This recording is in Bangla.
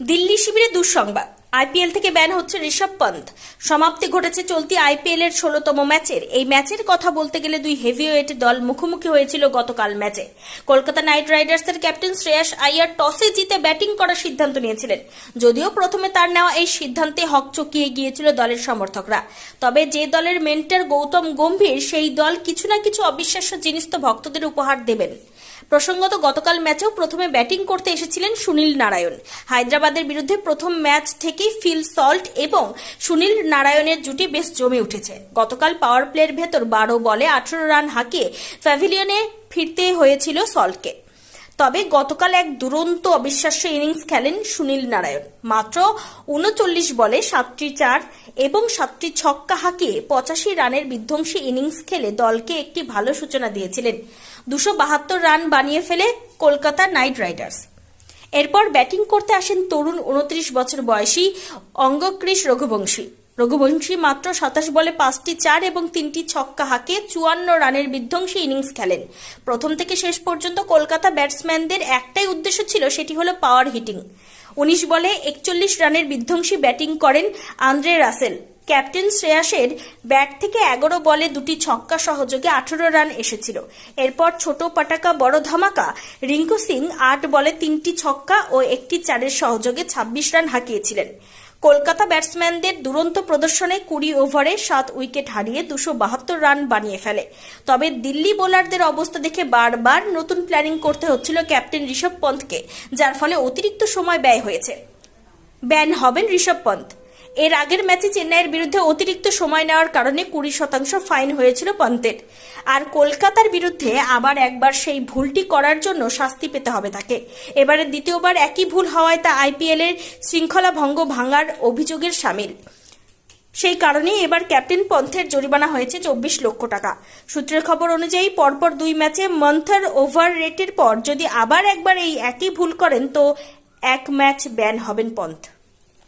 দিল্লি শিবিরে দুঃসংবাদ। আইপিএল থেকে ব্যান হচ্ছে ঋষভ পন্থ। সমাপ্তি ঘটেছে চলতি আইপিএল এর ষোলতম ম্যাচের। এই ম্যাচের কথা বলতে গেলে দুই হেভিওয়েট দল মুখোমুখি হয়েছিল গতকাল ম্যাচে। কলকাতা নাইট রাইডার্সের ক্যাপ্টেন শ্রেয়াস আইয়ার টসে জিতে ব্যাটিং করার সিদ্ধান্ত নিয়েছিলেন। যদিও প্রথমে তার নেওয়া এই সিদ্ধান্তে হক চকিয়ে গিয়েছিল দলের সমর্থকরা। তবে যে দলের মেন্টার গৌতম গম্ভীর, সেই দল কিছু না কিছু অবিশ্বাস্য জিনিস তো ভক্তদের উপহার দেবেন। প্রসঙ্গত, গতকাল ম্যাচেও প্রথমে ব্যাটিং করতে এসেছিলেন সুনীল নারায়ণ। হায়দ্রাবাদের বিরুদ্ধে প্রথম ম্যাচ থেকেই ফিল সল্ট এবং সুনীল নারায়ণের জুটি বেশ জমে উঠেছে। গতকাল পাওয়ার প্লের ভেতর বারো বলে আঠারো রান হাঁকিয়ে প্যাভিলিয়নে ফিরতে হয়েছিল সল্টকে। তবে গতকাল এক দুরন্ত অবিশ্বাস্য ইনিংস খেলেন সুনীল নারায়ণ। মাত্র উনচল্লিশ বলে সাতটি চার এবং সাতটি ছক্কা হাঁকিয়ে পঁচাশি রানের বিধ্বংসী ইনিংস খেলে দলকে একটি ভালো সূচনা দিয়েছিলেন। দুশো বাহাত্তর রান বানিয়ে ফেলে কলকাতা নাইট রাইডার্স। এরপর ব্যাটিং করতে আসেন তরুণ উনত্রিশ বছর বয়সী অঙ্গক্রিস রঘুবংশী। রঘুবংশী মাত্র সাতাশ বলে পাঁচটি চার এবং তিনটি ছক্কা হাঁকে চুয়ান্ন রানের বিধ্বংসী ইনিংস খেলেন। প্রথম থেকে শেষ পর্যন্ত কলকাতা ব্যাটসম্যানদের একটাই উদ্দেশ্য ছিল, সেটি হলো পাওয়ার হিটিং উনিশ বলে একচল্লিশ রানের বিধ্বংসী ব্যাটিং করেন আন্দ্রে রাসেল। ক্যাপ্টেন শ্রেয়াসের ব্যাট থেকে এগারো বলে দুটি ছক্কা সহযোগে আঠারো রান এসেছিল। এরপর ছোট পাটাকা, বড় ধামাকা। রিঙ্কু সিং আট বলে তিনটি ছক্কা ও একটি চারের সহযোগে ছাব্বিশ রান হাঁকিয়েছিলেন। কলকাতা ব্যাটসম্যানদের দুরন্ত প্রদর্শনে কুড়ি ওভারে সাত উইকেট হারিয়ে দুশো বাহাত্তর রান বানিয়ে ফেলে। তবে দিল্লি বোলারদের অবস্থা দেখে বারবার নতুন প্ল্যানিং করতে হচ্ছিল ক্যাপ্টেন ঋষভ পন্থকে, যার ফলে অতিরিক্ত সময় ব্যয় হয়েছে। ব্যান হবেন ঋষভ পন্থ। এর আগের ম্যাচে চেন্নাইয়ের বিরুদ্ধে অতিরিক্ত সময় নেওয়ার কারণে কুড়ি শতাংশ ফাইন হয়েছিল পন্থের আর কলকাতার বিরুদ্ধে আবার একবার সেই ভুলটি করার জন্য শাস্তি পেতে হবে তাকে। এবারে দ্বিতীয়বার একই ভুল হওয়ায় তা আইপিএল এর শৃঙ্খলা ভঙ্গ ভাঙার অভিযোগের সামিল। সেই কারণেই এবার ক্যাপ্টেন পন্থের জরিমানা হয়েছে চব্বিশ লক্ষ টাকা। সূত্রের খবর অনুযায়ী পরপর দুই ম্যাচে মন্থার ওভার রেটের পর যদি আবার একবার এই একই ভুল করেন, তো এক ম্যাচ ব্যান হবেন পন্থ।